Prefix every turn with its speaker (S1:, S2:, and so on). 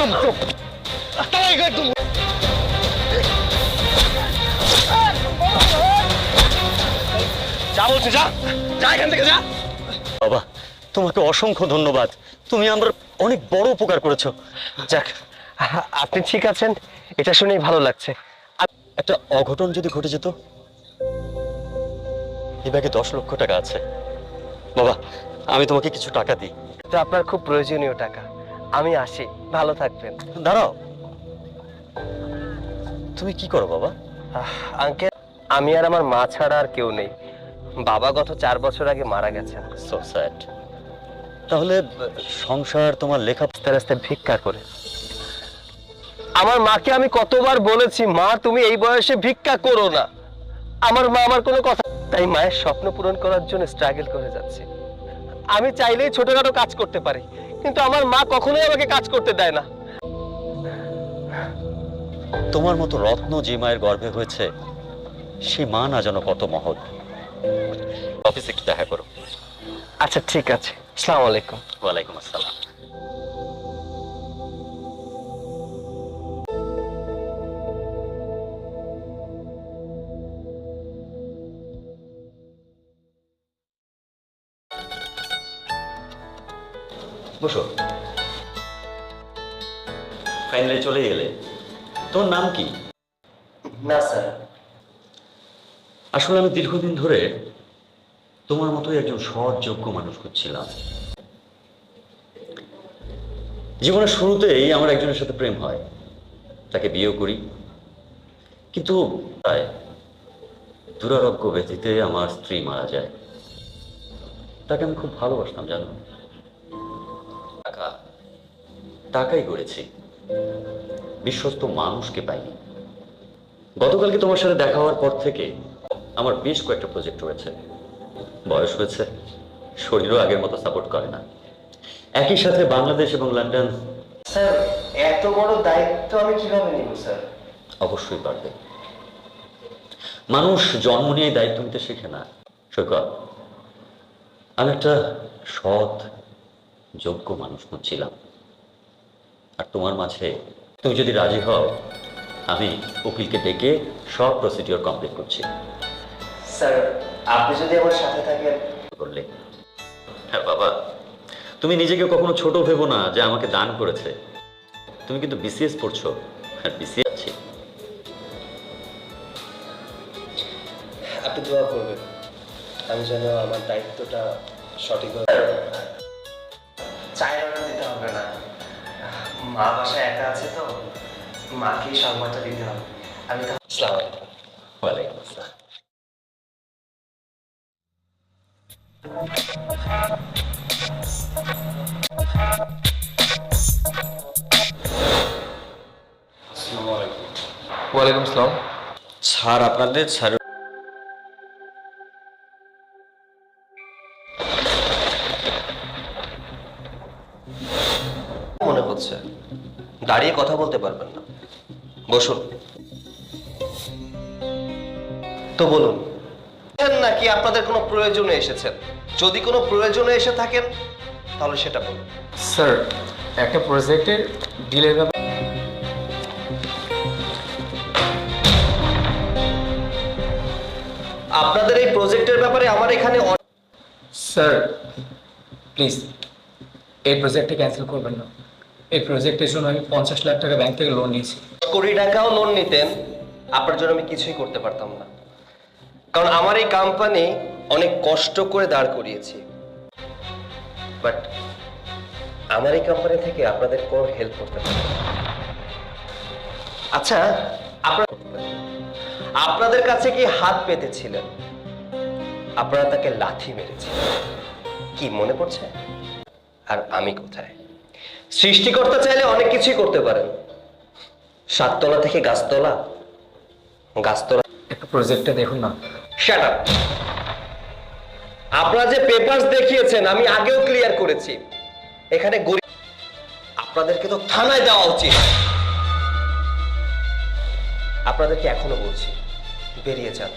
S1: একদম চুপ। তাই একদম যা বলছি যা। যা এখান থেকে যা।
S2: বাবা তোমাকে অসংখ্য ধন্যবাদ। তুমি আমার অনেক বড় উপকার করেছ।
S1: যাক আপনি ঠিক আছেন? এটা শুনেই ভালো লাগছে।
S2: একটা অঘটন যদি ঘটে যেত? এই ব্যাগে দশ লক্ষ টাকা আছে। বাবা আমি তোমাকে কিছু টাকা দিই।
S1: তো আপনার খুব প্রয়োজনীয় টাকা। আমি আসি। ভালো থাকবেন।
S2: দাঁড়াও। তুমি কি করো বাবা?
S1: আঙ্কেল আমি আর আমার মা ছাড়া আর কেউ নেই। বাবা গত চার বছর আগে মারা গেছেন।
S2: সো স্যাড তাহলে সংসার তোমার লেখা
S1: আস্তে আস্তে ভিক্ষা করে। আমার মাকে আমি কতবার বলেছি মা তুমি এই বয়সে ভিক্ষা করো না। আমার মা আমার কোনো কথা তাই মায়ের স্বপ্ন পূরণ করার জন্য স্ট্রাগল করে যাচ্ছি। আমি চাইলেই ছোটখাটো কাজ করতে পারি কিন্তু আমার মা কখনোই আমাকে কাজ করতে দেয় না।
S2: তোমার মতো রত্ন যে মায়ের গর্ভে হয়েছে সে মা না যেন কত মহৎ। অফিসে কি দেখা করো।
S1: আচ্ছা ঠিক আছে। আসসালামু আলাইকুম।
S2: ওয়ালাইকুম আসসালাম। বসো। ফাইনালি চলে গেলে। তোর নাম কি?
S1: না স্যার।
S2: আসলে আমি দীর্ঘদিন ধরে তোমার মতোই একজন সৎ যোগ্য মানুষ খুঁজছিলাম। জীবনের শুরুতেই আমার একজনের সাথে প্রেম হয়। তাকে বিয়েও করি। কিন্তু প্রায় দুরারোগ্য ব্যথিতে আমার স্ত্রী মারা যায়। তাকে আমি খুব ভালোবাসতাম জানো? টাকা টাকাই গড়েছি বিশ্বস্ত মানুষকে পাইনি। গতকালকে তোমার সাথে দেখা হওয়ার পর থেকে আমার বেশ কয়েকটা প্রজেক্ট রয়েছে বয়স হয়েছে শরীরও আগের মতো সাপোর্ট করে না। একই সাথে বাংলাদেশ এবং লন্ডন
S1: স্যার এত বড় দায়িত্ব আমি কীভাবে নিব স্যার?
S2: অবশ্যই পারবে। মানুষ জন্ম নিয়ে দায়িত্ব নিতে শেখে না। সৈকত আমি একটা সৎ যোগ্য মানুষ খুঁজছিলাম আর তোমার মাঝে তুমি যদি রাজি হও আমি উকিলকে ডেকে সব প্রসিডিওর কমপ্লিট করছি।
S1: স্যার আপনি যদি আমার সাথে থাকেন।
S2: করলে হ্যাঁ বাবা তুমি নিজেকে কখনো ছোট ভেবো না যে আমাকে দান করেছে। তুমি কিন্তু বিসিএস পড়ছো আর বিসিএস আছে।
S1: আপনি দোয়া করবেন। আমি যেন আমার দায়িত্বটা সঠিকভাবে চায়ের অর্ডার দিতে হবে না। মা বাসায় একা আছে তো মাকেই সংবাদটা দিতে হবে। আমি তো আসসালামু আলাইকুম।
S2: ওয়ালাইকুম আসসালাম।
S3: ওয়ালাইকুম আসসালাম।
S2: স্যার আপনাদের স্যার
S1: হচ্ছে দাঁড়িয়ে কথা বলতে পারবেন না। বসুন। তো বলুন নাকি? আপনাদের কোনো প্রয়োজনে এসেছেন? যদি কোনো প্রয়োজনে এসে থাকেন তাহলে সেটা বলুন।
S3: স্যার একটা প্রজেক্টের ডিলের ব্যাপারে
S1: আপনাদের এই প্রজেক্টের ব্যাপারে আমার এখানে
S3: স্যার প্লিজ এই প্রজেক্টটা ক্যান্সেল করবেন না। এই প্রজেক্টের জন্য আমি পঞ্চাশ লাখ টাকা ব্যাংক থেকে লোন নিয়েছি।
S1: কোটি টাকাও লোন নিতেন, আপনার জন্য আমি কিছুই করতে পারতাম না। কারণ আমার এই কোম্পানি অনেক কষ্ট করে দাঁড় করিয়েছি। বাট আমার এই কোম্পানি থেকে আপনাদের কোনো হেল্প করতে পারব না। আচ্ছা আপনার আপনাদের কাছে কি হাত পেতেছিলেন? আপনারা তাকে লাথি মেরেছিলেন কি মনে পড়ছে? আর আমি কোথায়? সৃষ্টিকর্তা চাইলে অনেক কিছুই করতে পারেন। সাততলা থেকে গাছতলা। গাছতলা
S3: একটা প্রজেক্টটা দেখুন না।
S1: শাট আপ আপনারা যে পেপারস দেখিয়েছেন আমি আগেও ক্লিয়ার করেছি। এখানে গরিব আপনাদেরকে তো থানায় দেওয়া উচিত। আপনাদেরকে এখনও বলছি বেরিয়ে যান।